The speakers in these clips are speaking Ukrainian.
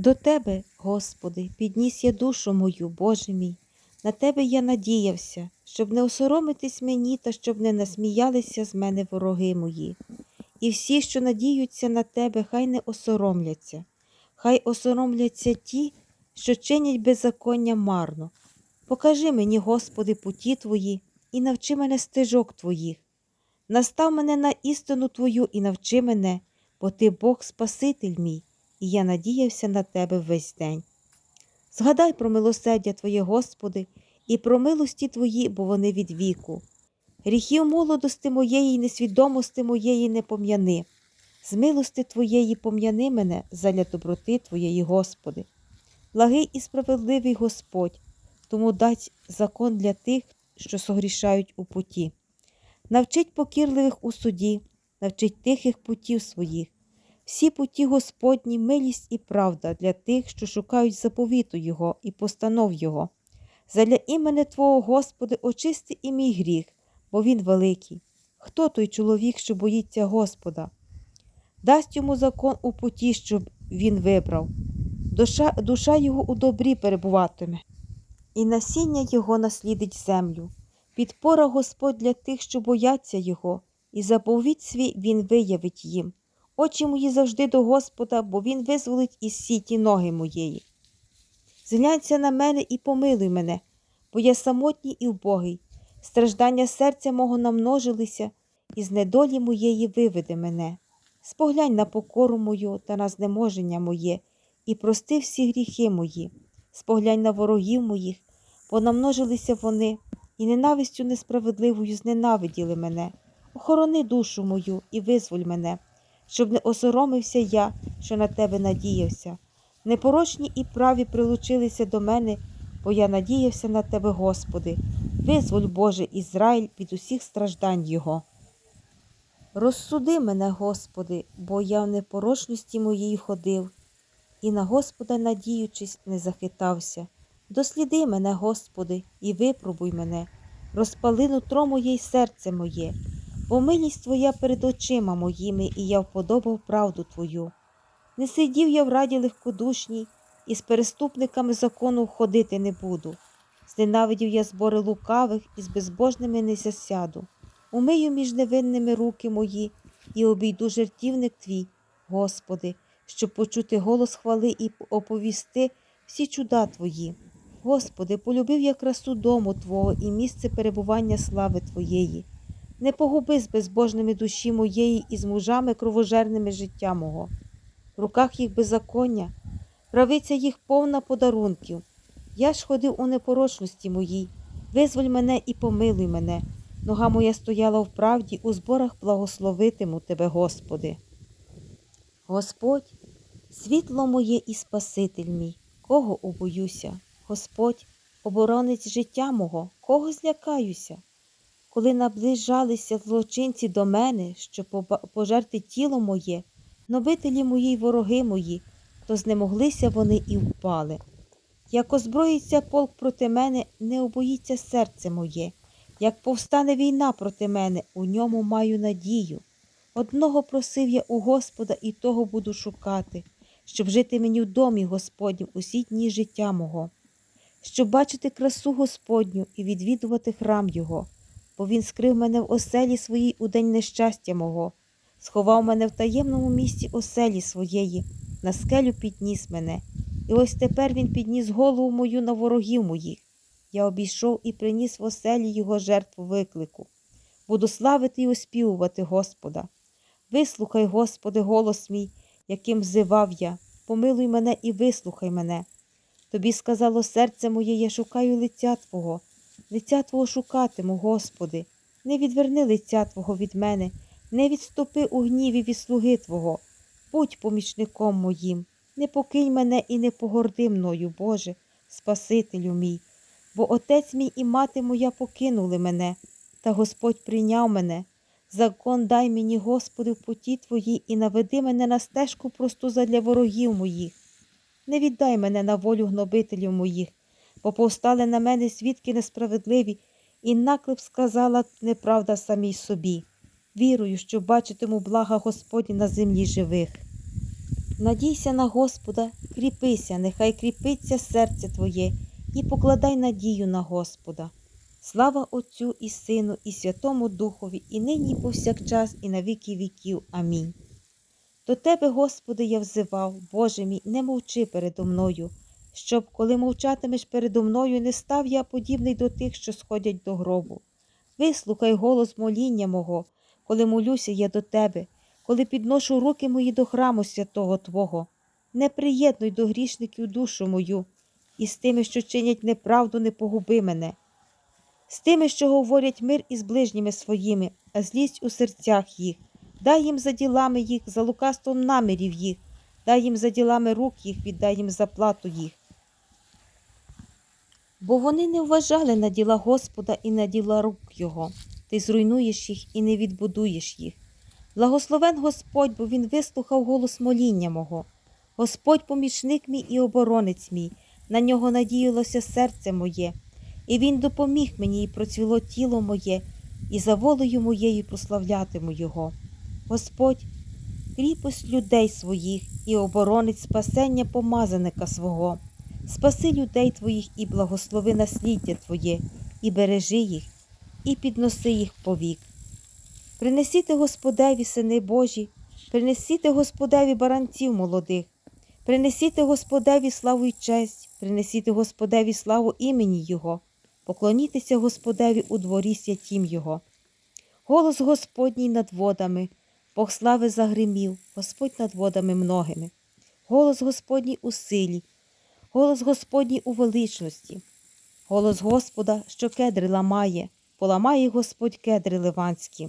До Тебе, Господи, підніс я душу мою, Боже мій. На Тебе я надіявся, щоб не осоромитись мені та щоб не насміялися з мене вороги мої. І всі, що надіються на Тебе, хай не осоромляться, хай осоромляться ті, що чинять беззаконня марно. Покажи мені, Господи, путі Твої, і навчи мене стежок Твоїх. Настав мене на істину Твою і навчи мене, бо Ти Бог Спаситель мій, і я надіявся на Тебе весь день. Згадай про милосердя Твоє, Господи, і про милості Твої, бо вони від віку. Гріхів молодости моєї несвідомости моєї не пом'яни. З милости Твоєї пом'яни мене заля доброти Твоєї, Господи. Благий і справедливий Господь, тому дать закон для тих, що согрішають у путі. Навчить покірливих у суді, навчить тихих путів своїх. Всі путі Господні милість і правда для тих, що шукають заповіту Його і постанов Його. Задля імени Твого, Господи, очисти і мій гріх, бо він великий. Хто той чоловік, що боїться Господа? Дасть йому закон у путі, щоб він вибрав. Душа, душа його у добрі перебуватиме, і насіння його наслідить землю. Підпора Господь для тих, що бояться Його, і заповіт свій Він виявить їм. Очі мої завжди до Господа, бо Він визволить із сіті ноги моєї. Зглянься на мене і помилуй мене, бо я самотній і вбогий. Страждання серця мого намножилися, і з недолі моєї виведи мене. Споглянь на покору мою та на знеможення моє, і прости всі гріхи мої. Споглянь на ворогів моїх, бо намножилися вони, і ненавистю несправедливою зненавиділи мене. Охорони душу мою і визволь мене, щоб не осоромився я, що на тебе надіявся. Непорочні і праві прилучилися до мене, бо я надіявся на тебе, Господи. Визволь, Боже, Ізраїль від усіх страждань Його. Розсуди мене, Господи, бо я в непорочності моїй ходив, і на Господа, надіючись, не захитався. Досліди мене, Господи, і випробуй мене, розпали нутро моє й серце моє, бо милість Твоя перед очима моїми, і я вподобав правду Твою. Не сидів я в раді легкодушній, і з переступниками закону ходити не буду. Зненавидів я збори лукавих і з безбожними не засяду. Умию між невинними руки мої і обійду жертівник твій, Господи, щоб почути голос хвали і оповісти всі чуда Твої. Господи, полюбив я красу дому Твого і місце перебування слави Твоєї. Не погуби з безбожними душі моєї і з мужами кровожерними життя мого. В руках їх беззаконня, правиця їх повна подарунків. Я ж ходив у непорочності моїй, визволь мене і помилуй мене. Нога моя стояла в правді, у зборах благословитиму Тебе, Господи. Господь, світло моє і Спаситель мій, кого обоюся, Господь, оборонець життя мого, кого злякаюся. Коли наближалися злочинці до мене, щоб пожерти тіло моє, нобителі мої й вороги мої, то знемоглися вони і впали. Як озброїться полк проти мене, не обоїться серце моє. Як повстане війна проти мене, у ньому маю надію. Одного просив я у Господа і того буду шукати, щоб жити мені в домі Господнім усі дні життя мого, щоб бачити красу Господню і відвідувати храм Його, бо Він скрив мене в оселі своїй у день нещастя мого, сховав мене в таємному місці оселі своєї, на скелю підніс мене, і ось тепер Він підніс голову мою на ворогів моїх. Я обійшов і приніс в оселі його жертву виклику. Буду славити і оспівувати Господа. Вислухай, Господи, голос мій, яким взивав я, помилуй мене і вислухай мене. Тобі сказало серце моє, я шукаю лиця Твого, лиця Твого шукатиму, Господи, не відверни лиця Твого від мене, не відступи у гніві від слуги Твого, будь помічником моїм, не покинь мене і не погорди мною, Боже, Спасителю мій. Бо отець мій і мати моя покинули мене, та Господь прийняв мене. Закон дай мені, Господи, в путі Твоїй, і наведи мене на стежку просту задля ворогів моїх. Не віддай мене на волю гнобителів моїх, бо повстали на мене свідки несправедливі, і наклеп сказала неправда самій собі. Вірую, що бачитиму блага Господні на землі живих. Надійся на Господа, кріпися, нехай кріпиться серце твоє, і покладай надію на Господа. Слава Отцю і Сину, і Святому Духові, і нині, і повсякчас, і на віки віків. Амінь. До Тебе, Господи, я взивав, Боже мій, не мовчи передо мною, щоб, коли мовчатимеш передо мною, не став я подібний до тих, що сходять до гробу. Вислухай голос моління мого, коли молюся я до Тебе, коли підношу руки мої до храму святого Твого. Не приєднуй до грішників душу мою, і з тими, що чинять неправду, не погуби мене. З тими, що говорять мир із ближніми своїми, а злість у серцях їх. Дай їм за ділами їх, за лукавством намірів їх, дай їм за ділами рук їх, віддай їм заплату їх. Бо вони не вважали на діла Господа і на діла рук Його. Ти зруйнуєш їх і не відбудуєш їх. Благословен Господь, бо Він вислухав голос моління мого. Господь помічник мій і оборонець мій, на нього надіялося серце моє, і Він допоміг мені, і процвіло тіло моє, і за волею моєю прославлятиму Його. Господь, кріпость людей своїх і оборонець спасення помазаника свого. Спаси людей твоїх і благослови насліддя Твоє, і бережи їх, і підноси їх повік. Принесіте Господеві, сини Божі, принесіте Господеві баранців молодих, принесіте Господеві славу й честь, принесіте Господеві славу імені Його, поклонітеся Господеві у дворі святім Його. Голос Господній над водами, Бог слави загримів, Господь над водами многими. Голос Господній у силі, голос Господній у величності, голос Господа, що кедри ламає, поламає Господь кедри ливанські,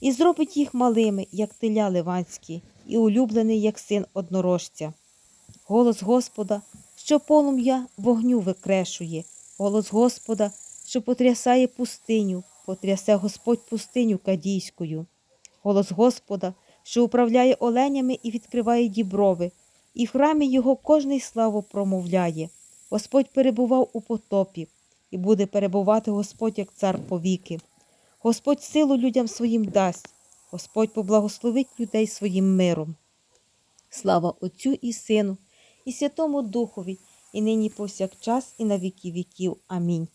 і зробить їх малими, як теля ливанські, і улюблений, як син однорожця. Голос Господа, що полум'я вогню викрешує, голос Господа, що потрясає пустиню, потрясе Господь пустиню кадійською. Голос Господа, що управляє оленями і відкриває діброви, і в храмі його кожний славу промовляє. Господь перебував у потопі, і буде перебувати Господь як цар повіки. Господь силу людям своїм дасть, Господь поблагословить людей своїм миром. Слава Отцю і Сину, і Святому Духові, і нині повсякчас, і на віки віків. Амінь.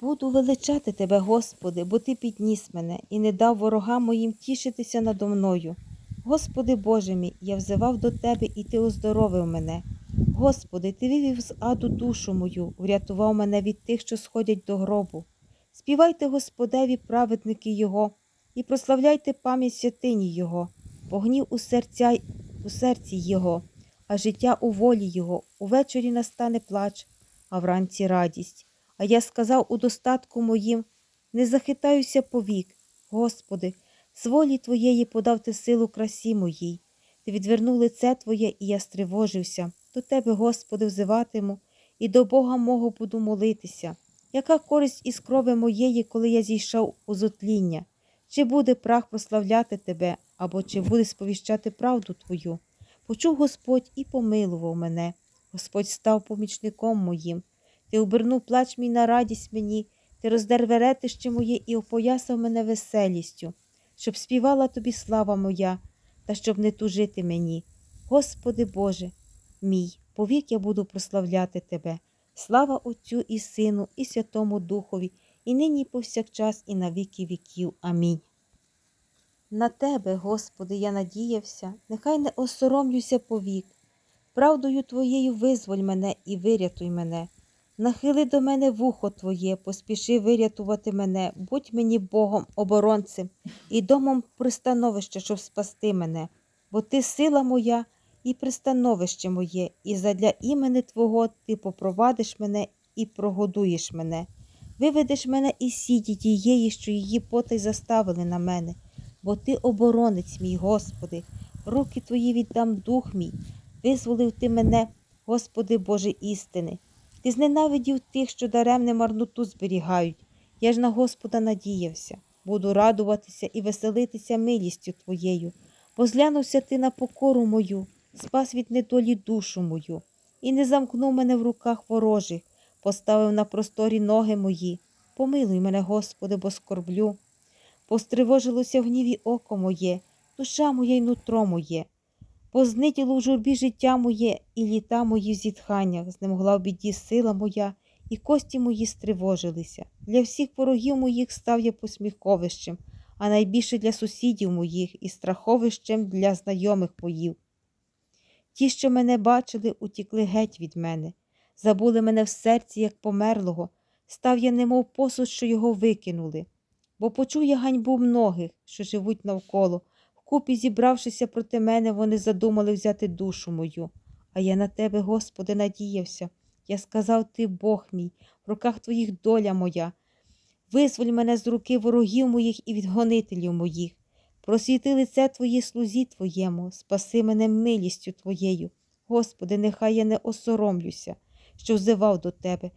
Буду величати Тебе, Господи, бо Ти підніс мене і не дав ворогам моїм тішитися надо мною. Господи Боже мій, я взивав до Тебе, і Ти оздоровив мене. Господи, Ти вивів з аду душу мою, врятував мене від тих, що сходять до гробу. Співайте Господеві, праведники Його, і прославляйте пам'ять святині Його, погнів у, серця, у серці Його, а життя у волі Його. Увечері настане плач, а вранці радість. А я сказав у достатку моїм не захитаюся повік, Господи, з волі Твоєї подав ти силу красі моїй. Ти відвернув лице Твоє, і я стривожився. До Тебе, Господи, взиватиму, і до Бога мого буду молитися. Яка користь із крови моєї, коли я зійшов у зотління? Чи буде прах прославляти Тебе, або чи буде сповіщати правду Твою? Почув Господь і помилував мене. Господь став помічником моїм. Ти обернув плач мій на радість мені, ти роздер веретище моє і опоясав мене веселістю, щоб співала тобі слава моя, та щоб не тужити мені. Господи Боже, мій, повік я буду прославляти Тебе. Слава Отцю і Сину, і Святому Духові, і нині і повсякчас, і на віки віків. Амінь. На Тебе, Господи, я надіявся, нехай не осоромлюся повік. Правдою Твоєю визволь мене і вирятуй мене. Нахили до мене вухо Твоє, поспіши вирятувати мене, будь мені Богом, оборонцем і домом пристановища, щоб спасти мене, бо Ти сила моя і пристановище моє, і задля імени Твого Ти попровадиш мене і прогодуєш мене, виведеш мене із сіті тієї, що її потай заставили на мене, бо Ти оборонець мій, Господи, руки Твої віддам дух мій, визволив Ти мене, Господи Боже істини. Ти зненавидів тих, що даремне марноту зберігають. Я ж на Господа надіявся, буду радуватися і веселитися милістю Твоєю. Позглянувся ти на покору мою, спас від недолі душу мою, і не замкнув мене в руках ворожих, поставив на просторі ноги мої. Помилуй мене, Господи, бо скорблю. Постривожилося в гніві око моє, душа моя й нутро моє. Бо зниділо в журбі життя моє і літа мої в зітханнях, знемогла в біді сила моя, і кості мої стривожилися. Для всіх ворогів моїх став я посміховищем, а найбільше для сусідів моїх і страховищем для знайомих моїх. Ті, що мене бачили, утікли геть від мене, забули мене в серці, як померлого, став я немов посуд, що його викинули. Бо почув я ганьбу многих, що живуть навколо. Вкупі, зібравшися проти мене, вони задумали взяти душу мою. А я на тебе, Господи, надіявся. Я сказав ти, Бог мій, в руках твоїх доля моя. Визволь мене з руки ворогів моїх і від гонителів моїх. Просвіти лице Твоє слузі Твоєму, спаси мене милістю Твоєю. Господи, нехай я не осоромлюся, що взивав до Тебе,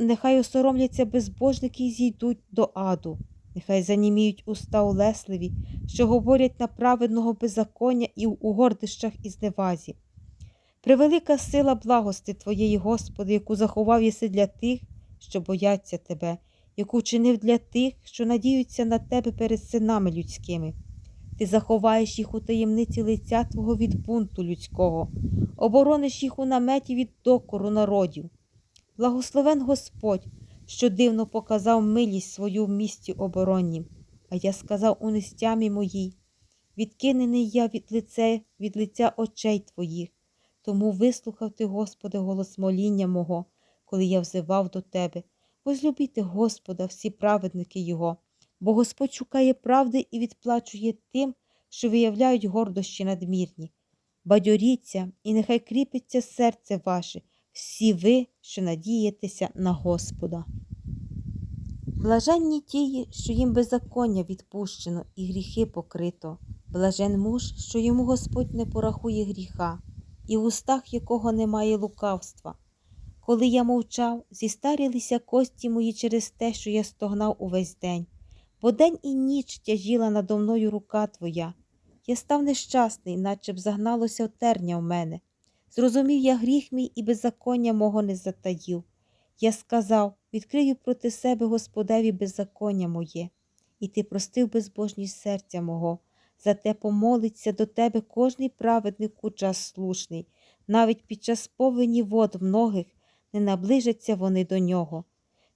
нехай осоромляться безбожники і зійдуть до аду. Нехай заніміють уста улесливі, що говорять на праведного беззаконня і у гордищах і зневазі. Превелика сила благости Твоєї, Господи, яку заховав єси для тих, що бояться Тебе, яку чинив для тих, що надіються на Тебе перед синами людськими. Ти заховаєш їх у таємниці лиця Твого від бунту людського, оборониш їх у наметі від докору народів. Благословен Господь, що дивно показав милість свою в місті обороннім, а я сказав у нестямі моїй, відкинений я від лице, від лиця очей Твоїх, тому вислухав ти, Господи, голос моління мого, коли я взивав до Тебе. Возлюбіте Господа, всі праведники Його, бо Господь шукає правди і відплачує тим, що виявляють гордощі надмірні. Бадьоріться, і нехай кріпиться серце ваше, всі ви, що надієтеся на Господа. Блаженні тії, що їм беззаконня відпущено і гріхи покрито. Блажен муж, що йому Господь не порахує гріха, і в устах якого немає лукавства. Коли я мовчав, зістарілися кості мої через те, що я стогнав увесь день, бо день і ніч тяжіла надо мною рука твоя. Я став нещасний, наче б загналося терня в мене. Зрозумів я гріх мій і беззаконня мого не затаїв. Я сказав відкрию проти себе Господеві беззаконня моє, і ти простив безбожність серця мого, зате помолиться до тебе кожний праведник у час слушний, навіть під час повені вод многих не наближаться вони до нього.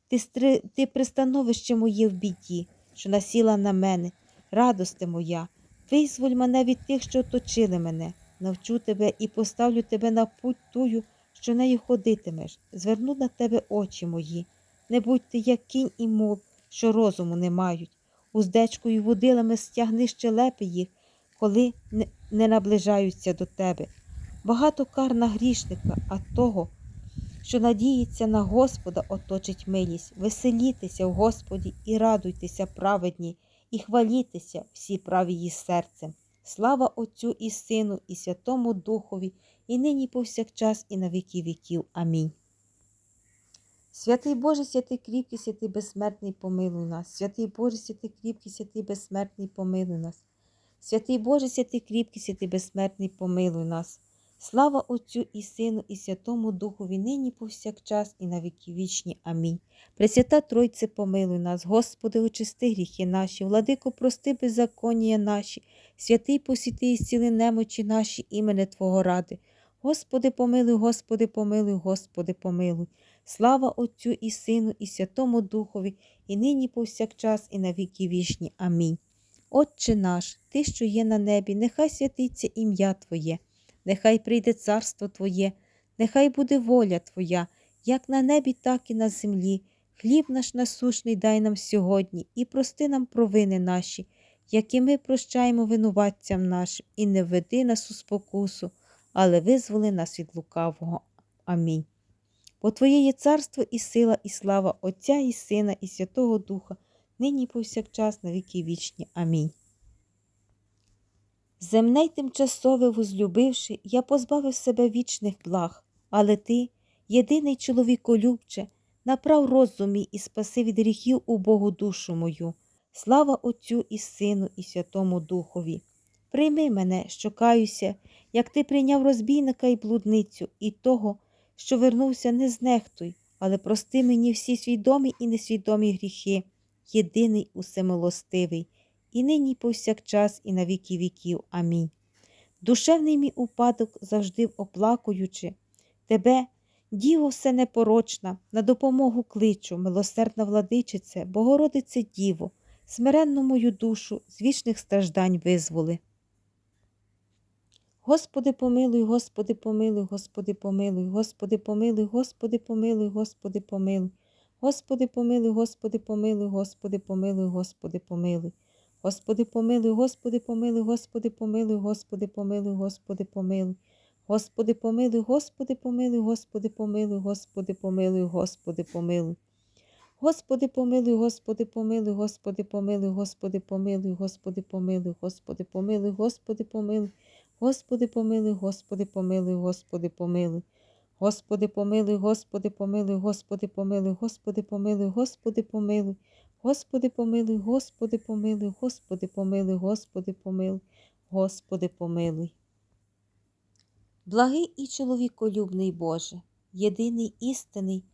Ти, стри... ти пристановище моє в біді, що насіла на мене, радости моя, визволь мене від тих, що оточили мене, навчу тебе і поставлю тебе на путь тую, що нею ходитимеш, зверну на тебе очі мої. Не будь ти, як кінь і мул, що розуму не мають. Уздечкою водилами стягни щелепи їх, коли не наближаються до тебе. Багато кар на грішника, а того, що надіється на Господа, оточить милість. Веселітеся в Господі і радуйтеся праведні, і хвалітеся всі праві її серцем. Слава Отцю і Сину, і Святому Духові, і нині повсякчас, і на віки віків. Амінь. Святий Боже, святий кріпкий, святий безсмертний, помилуй нас. Святий Боже, святий кріпкий, святий безсмертний, помилуй нас. Святий Боже, святий кріпкий, святий безсмертний, помилуй нас. Слава Отцю і Сину, і Святому Духові, нині повсякчас, і на віки вічні. Амінь. Пресвята Тройце, помилуй нас, Господи, очисти гріхи наші, владико, прости беззаконня наші, святий посіти і зціли немочі наші, імене Твого ради. Господи, помилуй, Господи, помилуй, Господи, помилуй. Слава Отцю і Сину, і Святому Духові, і нині повсякчас, і на віки вічні. Амінь. Отче наш, Ти, що є на небі, нехай святиться ім'я Твоє, нехай прийде царство Твоє, нехай буде воля Твоя, як на небі, так і на землі. Хліб наш насушний дай нам сьогодні, і прости нам провини наші, які ми прощаємо винуватцям нашим, і не веди нас у спокусу, але визволи нас від лукавого. Амінь. Бо Твоє є царство і сила, і слава Отця і Сина, і Святого Духа, нині і повсякчас на віки вічні. Амінь. Земне й тимчасове возлюбивши, я позбавив себе вічних благ, але ти, єдиний чоловіколюбче, направ розум мій і спаси від гріхів у Богу душу мою. Слава Отцю і Сину, і Святому Духові. Прийми мене, що каюся, як ти прийняв розбійника і блудницю, і того, що вернувся, не знехтуй, але прости мені всі свідомі і несвідомі гріхи, єдиний усемилостивий, і нині повсякчас, і на віки віків. Амінь. душевний мій упадок завжди оплакуючи. Тебе, Діво все непорочна, на допомогу кличу, милосердна владичице, Богородице Діво, смиренну мою душу з вічних страждань визволи. Господи, помилуй, Господи, помилуй, Господи, помилуй, Господи, помилуй, Господи, помилуй, Господи, помилуй. Господи, помилуй, Господи, помилуй, Господи, помилуй, Господи, помилуй. Господи, помилуй, Господи, помилуй, Господи, помилуй, Господи, помилуй, Господи, помилуй. Господи, помилуй, Господи, помилуй, Господи, помилуй, Господи, помилуй, Господи, помилуй. Господи, помилуй, Господи, помилуй, Господи, помилуй, Господи, помилуй, Господи, помилуй, Господи, помилуй, Господи, помилуй. Господи, помилуй, Господи, помилуй, Господи, помилуй. Господи, помилуй, Господи, помилуй, Господи, помилуй, Господи, помилуй, Господи, помилуй. Господи, помилуй, Господи, помилуй, Господи, помилуй, Господи, помилуй, Господи, помилуй. Благий і чоловіколюбний Боже, єдиний істинний,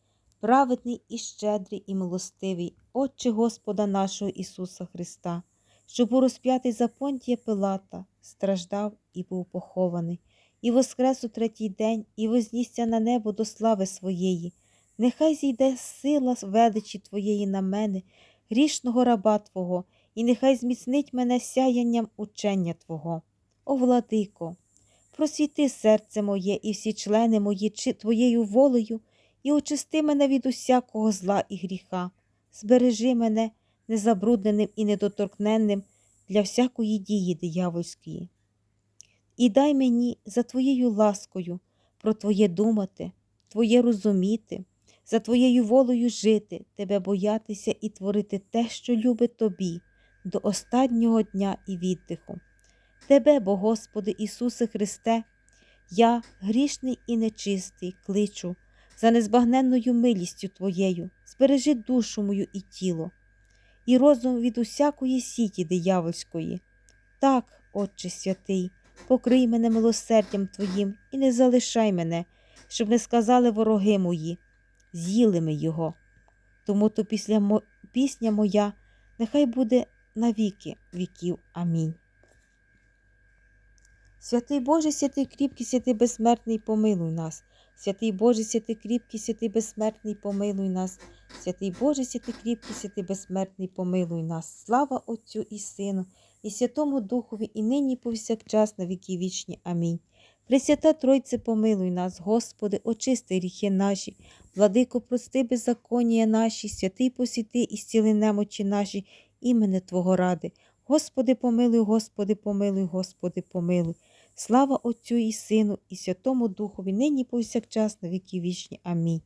праведний і щедрий і милостивий, Отче Господа нашого Ісуса Христа, що був розп'ятий за понтія Пилата, страждав і був похований, і воскрес у третій день, і вознісся на небо до слави своєї. Нехай зійде сила величі Твоєї на мене, грішного раба Твого, і нехай зміцнить мене сяянням учення Твого. О, владико! Просвіти серце моє і всі члени мої чи Твоєю волею, і очисти мене від усякого зла і гріха, збережи мене незабрудненим і недоторкненним для всякої дії диявольської. І дай мені за Твоєю ласкою про Твоє думати, Твоє розуміти, за Твоєю волею жити, Тебе боятися і творити те, що любить Тобі, до останнього дня і віддиху. Тебе, бо Господи Ісусе Христе, я, грішний і нечистий, кличу за незбагненною милістю Твоєю, збережи душу мою і тіло, і розум від усякої сіті диявольської. Так, Отче святий, покрий мене милосердям Твоїм і не залишай мене, щоб не сказали вороги мої, з'їли ми його. Тому то після мо... пісня моя нехай буде навіки віків. Амінь. Святий Боже, святий кріпкий, святий безсмертний, помилуй нас. Святий Боже, святий кріпкий, святий безсмертний, помилуй нас. Святий Боже, святий кріпкий, святий безсмертний, помилуй нас. Слава Отцю і Сину, і Святому Духові, і нині, і повсякчас, на віки вічні. Амінь. Пресвята Тройце, помилуй нас, Господи, очисти гріхи наші, владико, прости беззаконія наші, святий посіти і зціли немочі наші, імене Твого ради. Господи, помилуй, Господи, помилуй, Господи, помилуй. Слава Отцю і Сину, і Святому Духові, нині повсякчас на віки вічні. Амінь.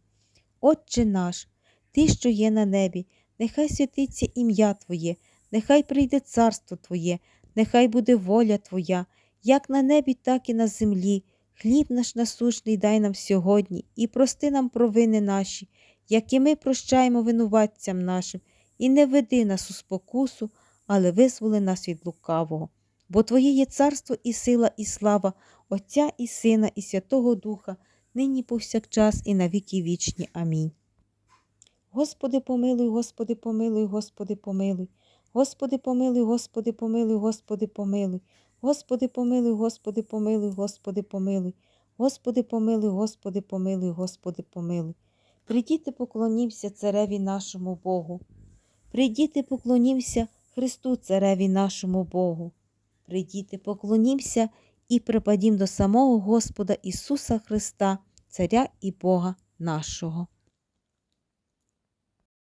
Отче наш, Ти, що є на небі, нехай святиться ім'я Твоє, нехай прийде царство Твоє, нехай буде воля Твоя, як на небі, так і на землі. Хліб наш насущний дай нам сьогодні, і прости нам провини наші, як і ми прощаємо винуватцям нашим, і не веди нас у спокусу, але визволи нас від лукавого. Бо Твоє є царство і сила, і слава, Отця і Сина, і Святого Духа, нині повсякчас, і на віки вічні. Амінь. Господи, помилуй, Господи, помилуй, Господи, помилуй. Господи, помилуй, Господи, помилуй, Господи, помилуй. Господи, помилуй, Господи, помилуй, Господи, помилуй. Господи, помилуй, Господи, помилуй, Господи, помилуй. Придіти, поклонімся цареві нашому Богу. Придіти, поклонімся Христу, цареві нашому Богу. Придіти, поклонімся і припадім до самого Господа Ісуса Христа, Царя і Бога нашого.